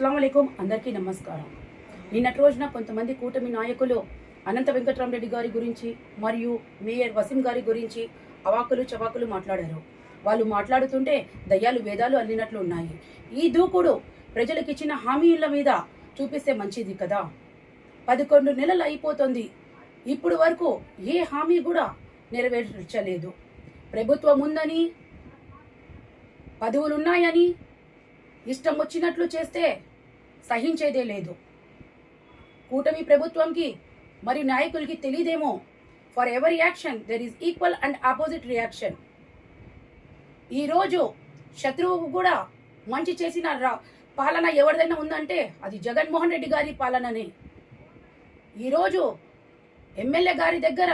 అస్సలం అందరికీ నమస్కారం. నిన్నటి రోజున కొంతమంది కూటమి నాయకులు అనంత వెంకటరామరెడ్డి గారి గురించి మరియు మేయర్ వసీం గారి గురించి అవాకులు చవాకులు మాట్లాడారు. వాళ్ళు మాట్లాడుతుంటే దయ్యాలు వేదాలు అల్లినట్లు ఉన్నాయి. ఈ దూకుడు ప్రజలకు ఇచ్చిన హామీల మీద చూపిస్తే మంచిది కదా? పదకొండు నెలలు అయిపోతుంది. ఇప్పుడు వరకు ఏ హామీ కూడా నెరవేర్చలేదు. ప్రభుత్వం ఉందని పదవులున్నాయని ఇష్టం వచ్చినట్లు చేస్తే సహించేదే లేదు. కూటమి ప్రభుత్వంకి మరియు నాయకులకి తెలియదేమో for every action there is equal and opposite reaction ఈరోజు శత్రువు కూడా మంచి చేసిన రా- పాలన ఎవరిదైనా ఉందంటే అది జగన్మోహన్ రెడ్డి గారి పాలననే. ఈరోజు ఎమ్మెల్యే గారి దగ్గర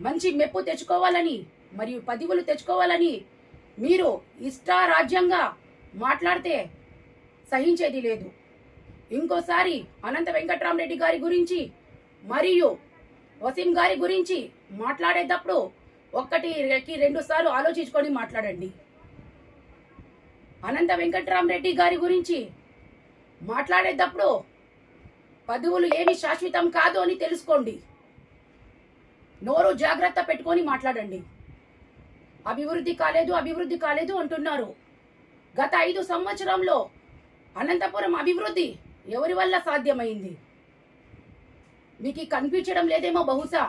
మంచి మెప్పు తెచ్చుకోవాలని మరియు పదవులు తెచ్చుకోవాలని మీరు ఇష్టారాజ్యంగా మాట్లాడితే సహించేది లేదు. ఇంకోసారి అనంత వెంకట్రామరెడ్డి గారి గురించి మరియు వసీం గారి గురించి మాట్లాడేటప్పుడు ఒక్కటికి రెండు సార్లు ఆలోచించుకొని మాట్లాడండి. అనంత వెంకట్రామరెడ్డి గారి గురించి మాట్లాడేటప్పుడు పదవులు ఏమి శాశ్వతం కాదు అని తెలుసుకోండి. నోరు జాగ్రత్త పెట్టుకొని మాట్లాడండి. అభివృద్ధి కాలేదు అభివృద్ధి కాలేదు అంటున్నారు. గత ఐదు సంవత్సరంలో అనంతపురం అభివృద్ధి ఎవరి వల్ల సాధ్యమైంది? మీకు ఈ కనిపించడం లేదేమో బహుశా.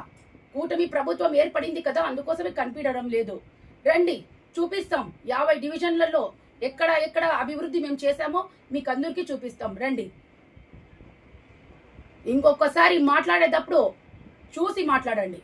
కూటమి ప్రభుత్వం ఏర్పడింది కదా అందుకోసమే కనిపించడం లేదు. రండి చూపిస్తాం. యాభై డివిజన్లలో ఎక్కడ ఎక్కడ అభివృద్ధి మేము చేశామో మీకు అందరికీ చూపిస్తాం. రండి. ఇంకొకసారి మాట్లాడేటప్పుడు చూసి మాట్లాడండి.